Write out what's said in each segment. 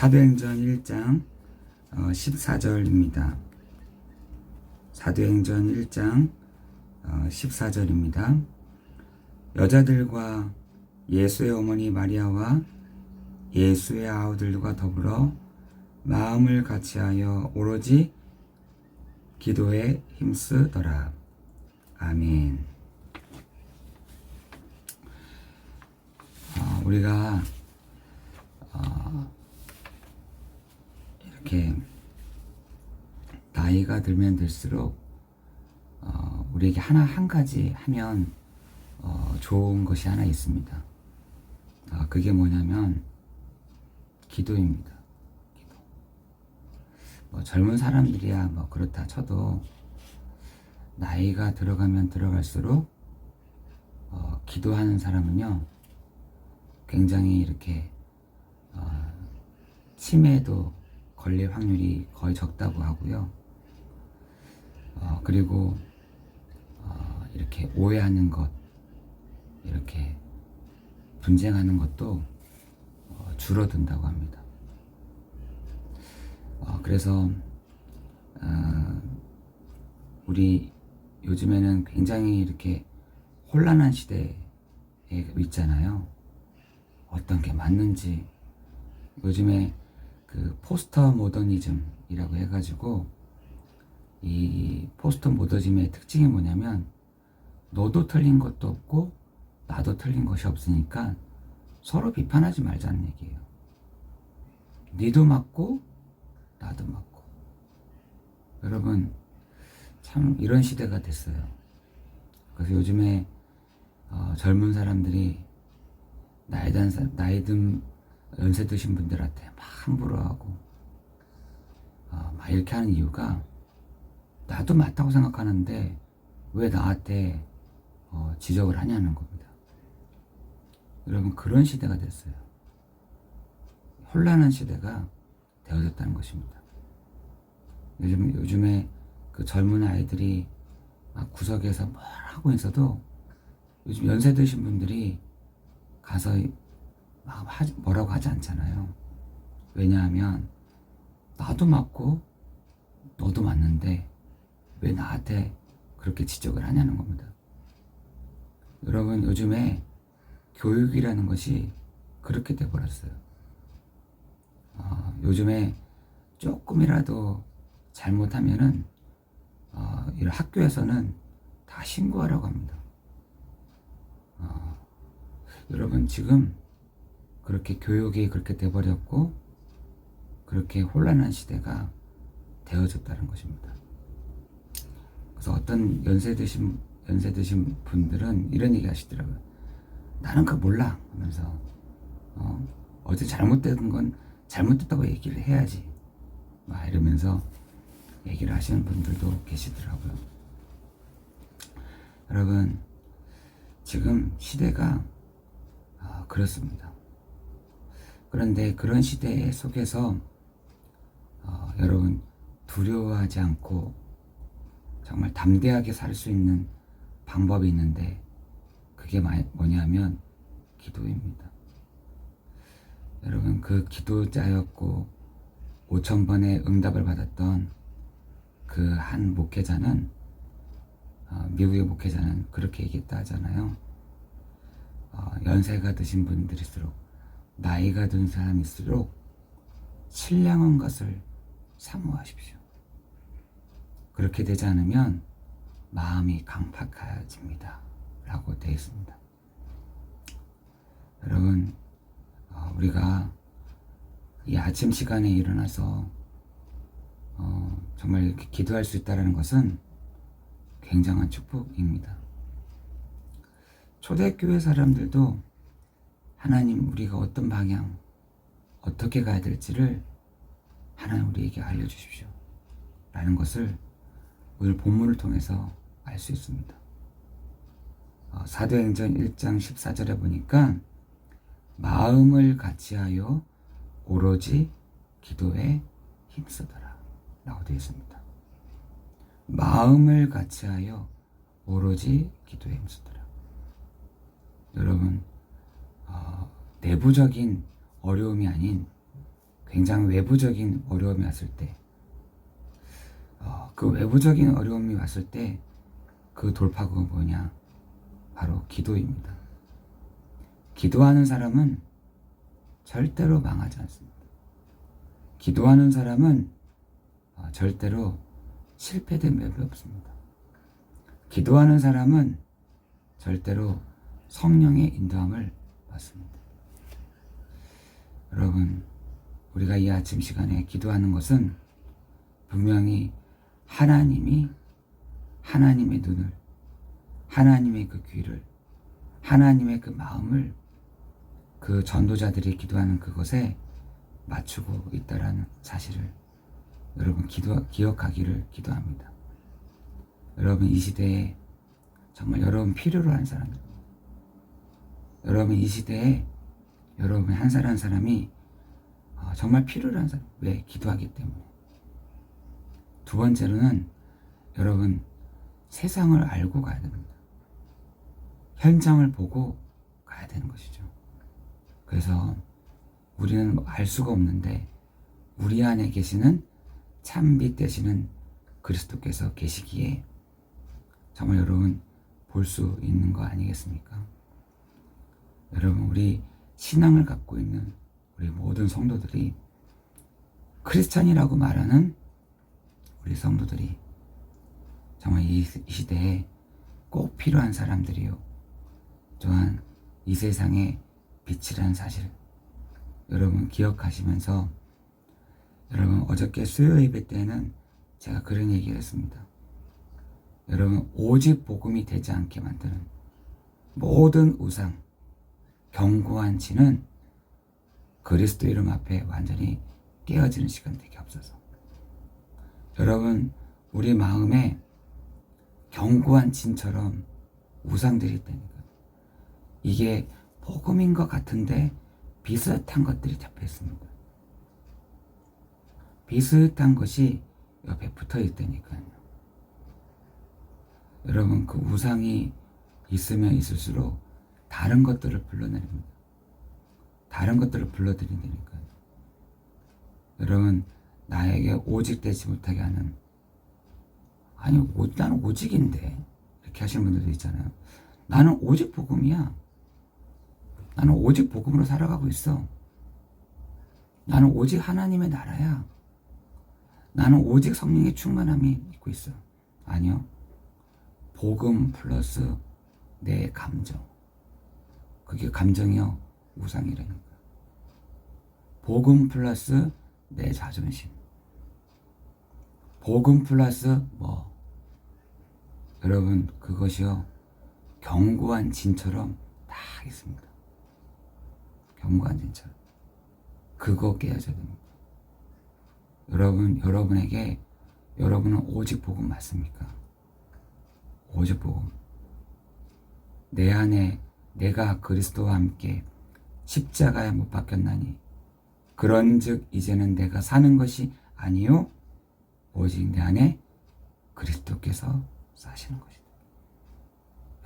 사도행전 1장 14절입니다. 사도행전 1장 14절입니다. 여자들과 예수의 어머니 마리아와 예수의 아우들과 더불어 마음을 같이하여 오로지 기도에 힘쓰더라. 아멘. 어, 우리가 이렇게 나이가 들면 들수록 어, 우리에게 하나 한 가지 하면 어, 좋은 것이 하나 있습니다. 어, 그게 뭐냐면 기도입니다. 기도. 뭐 젊은 사람들이야 뭐 그렇다 쳐도 나이가 들어가면 들어갈수록 어, 기도하는 사람은요 굉장히 이렇게 어, 치매도 걸릴 확률이 거의 적다고 하고요. 어, 그리고 어, 이렇게 오해하는 것, 이렇게 분쟁하는 것도 어, 줄어든다고 합니다. 어, 그래서 어, 우리 요즘에는 굉장히 이렇게 혼란한 시대에 있잖아요. 어떤 게 맞는지 요즘에 그 포스터 모더니즘이라고 해가지고 이 포스터 모더니즘의 특징이 뭐냐면 너도 틀린 것도 없고 나도 틀린 것이 없으니까 서로 비판하지 말자는 얘기예요. 니도 맞고 나도 맞고 여러분 참 이런 시대가 됐어요. 그래서 요즘에 어, 젊은 사람들이 나이 든 나이 든 연세 드신 분들한테 막 함부로 하고 어, 막 이렇게 하는 이유가 나도 맞다고 생각하는데 왜 나한테 어, 지적을 하냐는 겁니다. 여러분 그런 시대가 됐어요. 혼란한 시대가 되어졌다는 것입니다. 요즘 요즘에 그 젊은 아이들이 막 구석에서 뭘 하고 있어도 요즘 연세 드신 분들이 가서 막 뭐라고 하지 않잖아요. 왜냐하면 나도 맞고 너도 맞는데 왜 나한테 그렇게 지적을 하냐는 겁니다. 여러분 요즘에 교육이라는 것이 그렇게 돼버렸어요. 어, 요즘에 조금이라도 잘못하면은 어, 이런 학교에서는 다 신고하라고 합니다. 어, 여러분 지금 그렇게 교육이 그렇게 돼버렸고 그렇게 혼란한 시대가 되어졌다는 것입니다. 그래서 어떤 연세 드신 연세 드신 분들은 이런 얘기 하시더라고요. 나는 그거 몰라 하면서 어, 어제 잘못된 건 잘못됐다고 얘기를 해야지 막 이러면서 얘기를 하시는 분들도 계시더라고요. 여러분 지금 시대가 아, 그렇습니다. 그런데 그런 시대 속에서 어, 여러분 두려워하지 않고 정말 담대하게 살 수 있는 방법이 있는데 그게 마- 뭐냐면 기도입니다. 여러분 그 기도자였고 5천 번의 응답을 받았던 그 한 목회자는 어, 미국의 목회자는 그렇게 얘기했다 하잖아요. 어, 연세가 드신 분들일수록 나이가 든 사람일수록 신령한 것을 사모하십시오. 그렇게 되지 않으면 마음이 강팍해집니다. 라고 되어 있습니다. 여러분, 어, 우리가 이 아침 시간에 일어나서 어, 정말 이렇게 기도할 수 있다는 것은 굉장한 축복입니다. 초대교회 사람들도 하나님 우리가 어떤 방향, 어떻게 가야 될지를 하나님 우리에게 알려주십시오. 라는 것을 오늘 본문을 통해서 알 수 있습니다. 어, 사도행전 1장 14절에 보니까 마음을 같이하여 오로지 기도에 힘쓰더라 라고 되어 있습니다. 마음을 같이하여 오로지 기도에 힘쓰더라. 여러분 어, 내부적인 어려움이 아닌 굉장히 외부적인 어려움이 왔을 때, 어, 그 외부적인 어려움이 왔을 때 그 돌파구가 뭐냐? 바로 기도입니다. 기도하는 사람은 절대로 망하지 않습니다. 기도하는 사람은 어, 절대로 실패된 맵이 없습니다. 기도하는 사람은 절대로 성령의 인도함을 받습니다. 여러분, 우리가 이 아침 시간에 기도하는 것은 분명히 하나님이 하나님의 눈을, 하나님의 그 귀를, 하나님의 그 마음을 그 전도자들이 기도하는 그것에 맞추고 있다라는 사실을 여러분 기도, 기억하기를 기도합니다. 여러분 이 시대에 정말 여러분 필요로 한 사람, 여러분 이 시대에 여러분 한 사람 한 사람이 어, 정말 필요로 한 사람. 왜? 기도하기 때문에. 두 번째로는 여러분 세상을 알고 가야 됩니다. 현장을 보고 가야 되는 것이죠. 그래서 우리는 알 수가 없는데 우리 안에 계시는 참빛 되시는 그리스도께서 계시기에 정말 여러분 볼 수 있는 거 아니겠습니까? 여러분 우리 신앙을 갖고 있는 우리 모든 성도들이 크리스찬이라고 말하는 우리 성도들이 정말 이 시대에 꼭 필요한 사람들이요. 또한 이 세상의 빛이라는 사실 여러분 기억하시면서 여러분 어저께 수요 예배 때는 제가 그런 얘기를 했습니다. 여러분 오직 복음이 되지 않게 만드는 모든 우상 견고한 지는 그리스도 이름 앞에 완전히 깨어지는 시간 되게 없어서 여러분 우리 마음에 견고한 진처럼 우상들이 있다니까 이게 복음인 것 같은데 비슷한 것들이 잡혀 있습니다. 비슷한 것이 옆에 붙어 있다니까요. 여러분 그 우상이 있으면 있을수록 다른 것들을 불러내립니다. 다른 것들을 불러들인다니까요. 여러분 나에게 오직 되지 못하게 하는 아니 오, 나는 오직인데 이렇게 하시는 분들도 있잖아요. 나는 오직 복음이야. 나는 오직 복음으로 살아가고 있어. 나는 오직 하나님의 나라야. 나는 오직 성령의 충만함이 있고 있어. 아니요. 복음 플러스 내 감정. 그게 감정이요. 우상이라니까. 복음 플러스 내 자존심. 복음 플러스 뭐. 여러분, 그것이요. 견고한 진처럼 딱 있습니다. 견고한 진처럼. 그거 깨야져야 됩니다. 여러분, 여러분에게 여러분은 오직 복음 맞습니까? 오직 복음. 내 안에 내가 그리스도와 함께 십자가에 못 박혔나니 그런즉 이제는 내가 사는 것이 아니요 오직 내 안에 그리스도께서 사시는 것이다.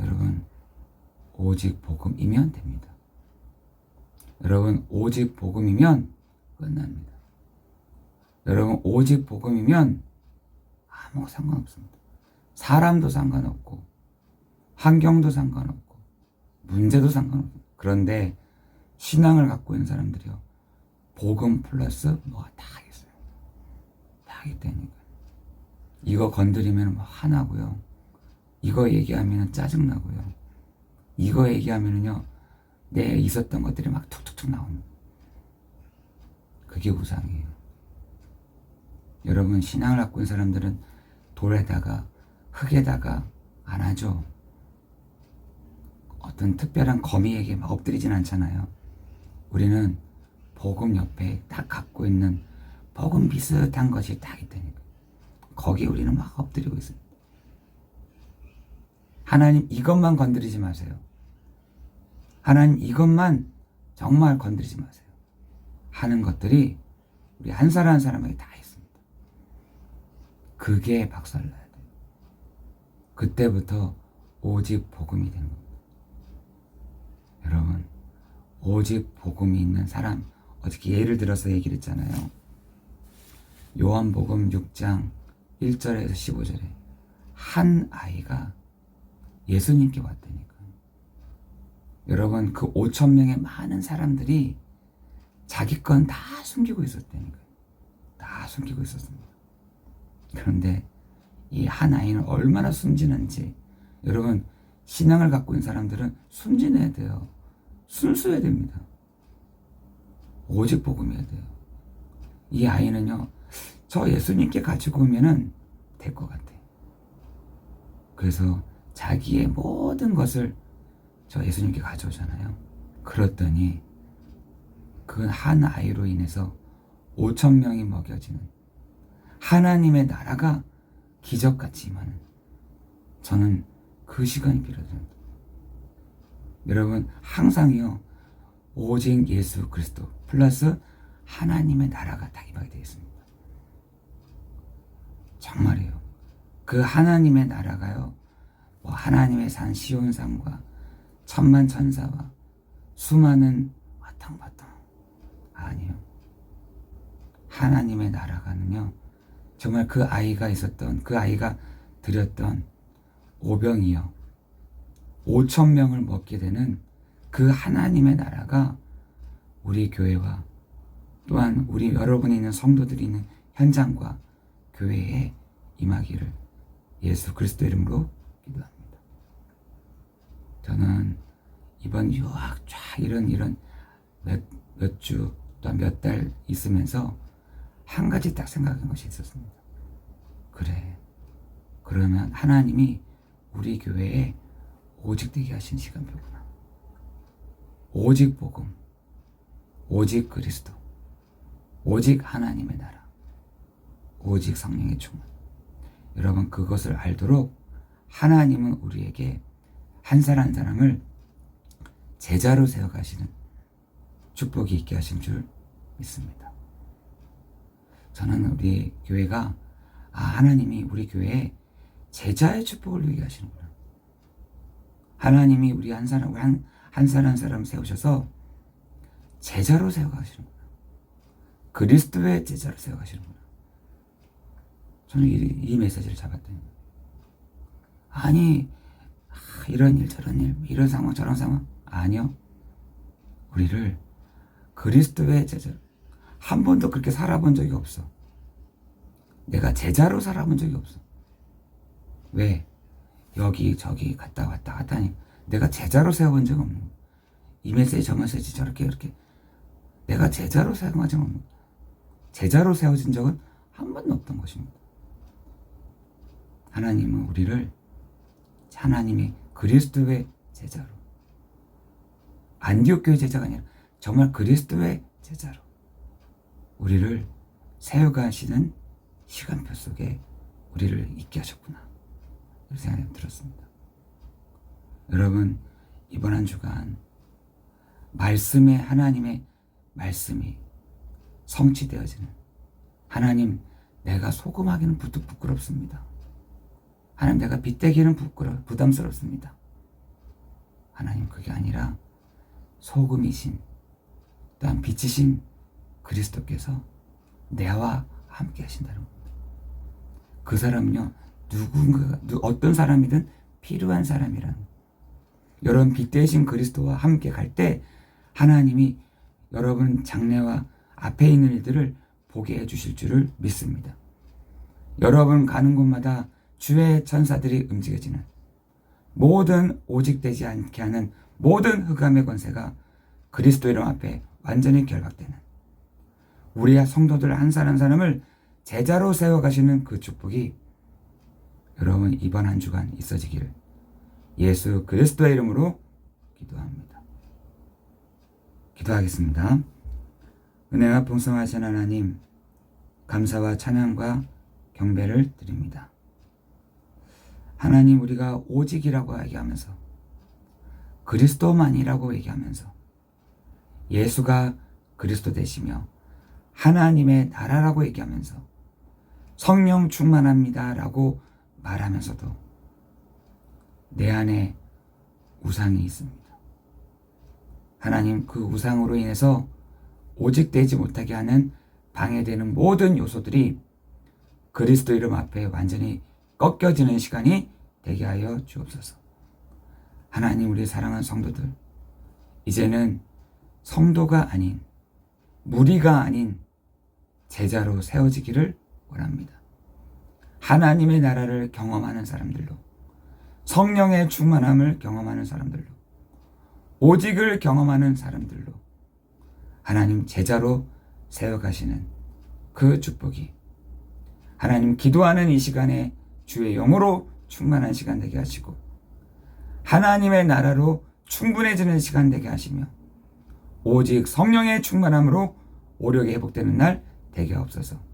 여러분 오직 복음이면 됩니다. 여러분 오직 복음이면 끝납니다. 여러분 오직 복음이면 아무 상관없습니다. 사람도 상관없고 환경도 상관없고 문제도 상관없고 그런데 신앙을 갖고 있는 사람들이요 복음 플러스 뭐가 다 있어요. 다 있다니까. 이거 건드리면 뭐 화나고요. 이거 얘기하면 짜증나고요. 이거 얘기하면요 내 있었던 것들이 막 툭툭툭 나옵니다. 그게 우상이에요. 여러분 신앙을 갖고 있는 사람들은 돌에다가 흙에다가 안 하죠. 어떤 특별한 거미에게 막 엎드리진 않잖아요. 우리는 복음 옆에 딱 갖고 있는 복음 비슷한 것이 딱 있다니까. 거기에 우리는 막 엎드리고 있습니다. 하나님 이것만 건드리지 마세요. 하나님 이것만 정말 건드리지 마세요. 하는 것들이 우리 한 사람 한 사람에게 다 있습니다. 그게 박살나야 돼요. 그때부터 오직 복음이 되는 겁니다. 여러분, 오직 복음이 있는 사람 어저께 예를 들어서 얘기를 했잖아요. 요한복음 6장 1절에서 15절에 한 아이가 예수님께 왔다니까. 여러분 그 5천 명의 많은 사람들이 자기 건 다 숨기고 있었다니까. 다 숨기고 있었습니다. 그런데 이 한 아이는 얼마나 순진한지 여러분 신앙을 갖고 있는 사람들은 순진해야 돼요. 순수해야 됩니다. 오직 복음해야 돼요. 이 아이는요, 저 예수님께 가지고 오면은 될 것 같아. 그래서 자기의 모든 것을 저 예수님께 가져오잖아요. 그랬더니 그 한 아이로 인해서 5천 명이 먹여지는 하나님의 나라가 기적같이 임하는 저는 그 시간이 필요합니다. 여러분 항상요 오직 예수 그리스도 플러스 하나님의 나라가 다 임하게 되어 있습니다. 정말이에요. 그 하나님의 나라가요 뭐 하나님의 산 시온산과 천만 천사와 수많은 와탕바탕 아니요. 하나님의 나라가는요 정말 그 아이가 있었던 그 아이가 드렸던 오병이요 5천 명을 먹게 되는 그 하나님의 나라가 우리 교회와 또한 우리 여러분이 있는 성도들이 있는 현장과 교회에 임하기를 예수 그리스도 이름으로 기도합니다. 저는 이번 유학 쫙 이런 이런 몇몇주 또한 몇 달 있으면서 한 가지 딱 생각한 것이 있었습니다. 그래. 그러면 하나님이 우리 교회에 오직 되게 하신 시간표구나. 오직 복음, 오직 그리스도, 오직 하나님의 나라, 오직 성령의 충만. 여러분 그것을 알도록 하나님은 우리에게 한 사람 한 사람을 제자로 세워가시는 축복이 있게 하신 줄 믿습니다. 저는 우리 교회가 아 하나님이 우리 교회에 제자의 축복을 누리게 하시는구나. 하나님이 우리 한 사람 한, 한 사람 한 사람 세우셔서 제자로 세워가시는구나. 그리스도의 제자로 세워가시는구나. 저는 이, 이 메시지를 잡았더니 아니 아, 이런 일 저런 일 이런 상황 저런 상황 아니요. 우리를 그리스도의 제자로 한 번도 그렇게 살아본 적이 없어. 내가 제자로 살아본 적이 없어. 왜? 여기 저기 갔다 왔다 하다니 내가 제자로 세워본 적 없는 이 메시지 저 메시지 저렇게 이렇게 내가 제자로 세워본 적 없는 제자로 세워진 적은 한 번도 없던 것입니다. 하나님은 우리를 하나님이 그리스도의 제자로 안디옥 교회 제자가 아니라 정말 그리스도의 제자로 우리를 세워가시는 시간표 속에 우리를 있게 하셨구나. 생각이 들었습니다. 여러분, 이번 한 주간 말씀의 하나님의 말씀이 성취되어지는 하나님, 내가 소금하기는 부끄럽습니다. 하나님, 내가 빗대기는 부끄러, 부담스럽습니다. 하나님, 그게 아니라 소금이신, 또한 빛이신 그리스도께서 내와 함께 하신다는 겁니다. 그 사람은요, 누군가, 어떤 사람이든 필요한 사람이라는 여러분 빛 대신 그리스도와 함께 갈 때 하나님이 여러분 장래와 앞에 있는 일들을 보게 해 주실 줄을 믿습니다. 여러분 가는 곳마다 주의 천사들이 움직여지는 모든 오직되지 않게 하는 모든 흑암의 권세가 그리스도 이름 앞에 완전히 결박되는 우리의 성도들 한 사람 한 사람을 제자로 세워가시는 그 축복이 여러분 이번 한 주간 있어지기를 예수 그리스도의 이름으로 기도합니다. 기도하겠습니다. 은혜와 풍성하신 하나님, 감사와 찬양과 경배를 드립니다. 하나님 우리가 오직이라고 얘기하면서 그리스도만이라고 얘기하면서 예수가 그리스도 되시며 하나님의 나라라고 얘기하면서 성령 충만합니다라고 말하면서도 내 안에 우상이 있습니다. 하나님 그 우상으로 인해서 오직 되지 못하게 하는 방해되는 모든 요소들이 그리스도 이름 앞에 완전히 꺾여지는 시간이 되게 하여 주옵소서. 하나님 우리 사랑하는 성도들 이제는 성도가 아닌 무리가 아닌 제자로 세워지기를 원합니다. 하나님의 나라를 경험하는 사람들로 성령의 충만함을 경험하는 사람들로 오직을 경험하는 사람들로 하나님 제자로 세워가시는 그 축복이 하나님 기도하는 이 시간에 주의 영으로 충만한 시간 되게 하시고 하나님의 나라로 충분해지는 시간 되게 하시며 오직 성령의 충만함으로 오력이 회복되는 날 되게 없어서